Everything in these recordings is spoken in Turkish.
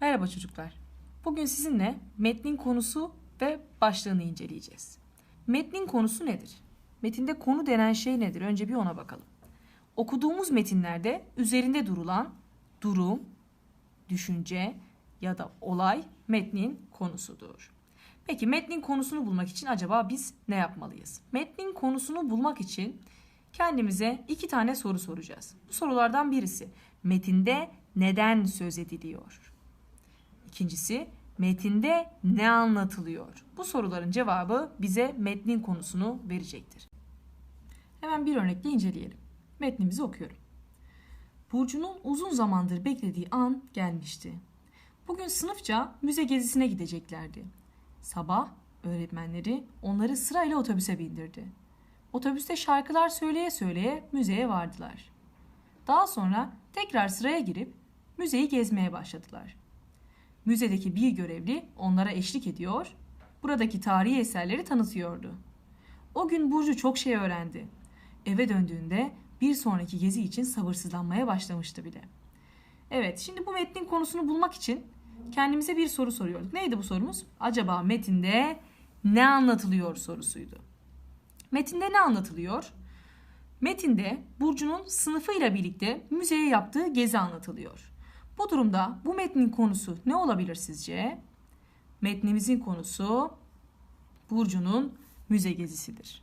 Merhaba çocuklar. Bugün sizinle metnin konusu ve başlığını inceleyeceğiz. Metnin konusu nedir? Metinde konu denen şey nedir? Önce bir ona bakalım. Okuduğumuz metinlerde üzerinde durulan durum, düşünce ya da olay metnin konusudur. Peki metnin konusunu bulmak için acaba biz ne yapmalıyız? Metnin konusunu bulmak için kendimize iki tane soru soracağız. Bu sorulardan birisi metinde neden söz ediliyor? İkincisi metinde ne anlatılıyor? Bu soruların cevabı bize metnin konusunu verecektir. Hemen bir örnekle inceleyelim. Metnimizi okuyorum. Burcu'nun uzun zamandır beklediği an gelmişti. Bugün sınıfça müze gezisine gideceklerdi. Sabah öğretmenleri onları sırayla otobüse bindirdi. Otobüste şarkılar söyleye söyleye müzeye vardılar. Daha sonra tekrar sıraya girip müzeyi gezmeye başladılar. Müzedeki bir görevli onlara eşlik ediyor, buradaki tarihi eserleri tanıtıyordu. O gün Burcu çok şey öğrendi. Eve döndüğünde bir sonraki gezi için sabırsızlanmaya başlamıştı bile. Evet, şimdi bu metnin konusunu bulmak için kendimize bir soru soruyorduk. Neydi bu sorumuz? Acaba metinde ne anlatılıyor sorusuydu. Metinde ne anlatılıyor? Metinde Burcu'nun sınıfıyla birlikte müzeye yaptığı gezi anlatılıyor. Bu durumda bu metnin konusu ne olabilir sizce? Metnimizin konusu Burcu'nun müze gezisidir.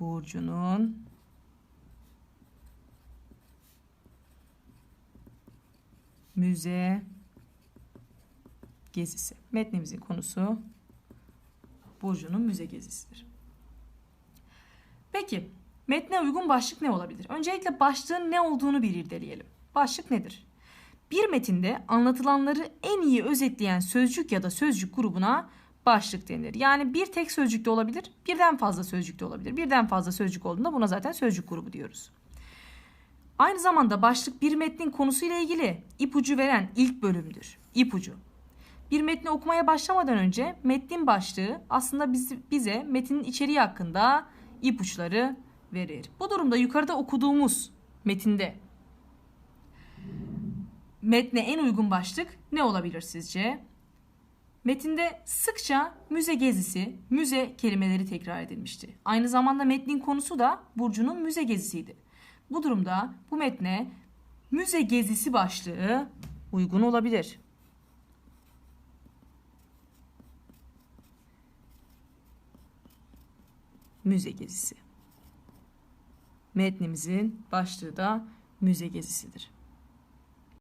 Burcu'nun müze gezisi. Metnimizin konusu Burcu'nun müze gezisidir. Peki metne uygun başlık ne olabilir? Öncelikle başlığın ne olduğunu bir irdeleyelim. Başlık nedir? Bir metinde anlatılanları en iyi özetleyen sözcük ya da sözcük grubuna başlık denir. Yani bir tek sözcük de olabilir, birden fazla sözcük de olabilir. Birden fazla sözcük olduğunda buna zaten sözcük grubu diyoruz. Aynı zamanda başlık bir metnin konusuyla ilgili ipucu veren ilk bölümdür. İpucu. Bir metni okumaya başlamadan önce metnin başlığı aslında bize metnin içeriği hakkında ipuçları verir. Bu durumda yukarıda okuduğumuz metinde metne en uygun başlık ne olabilir sizce? Metinde sıkça müze gezisi, müze kelimeleri tekrar edilmişti. Aynı zamanda metnin konusu da Burcu'nun müze gezisiydi. Bu durumda bu metne müze gezisi başlığı uygun olabilir. Müze gezisi. Metnimizin başlığı da müze gezisidir.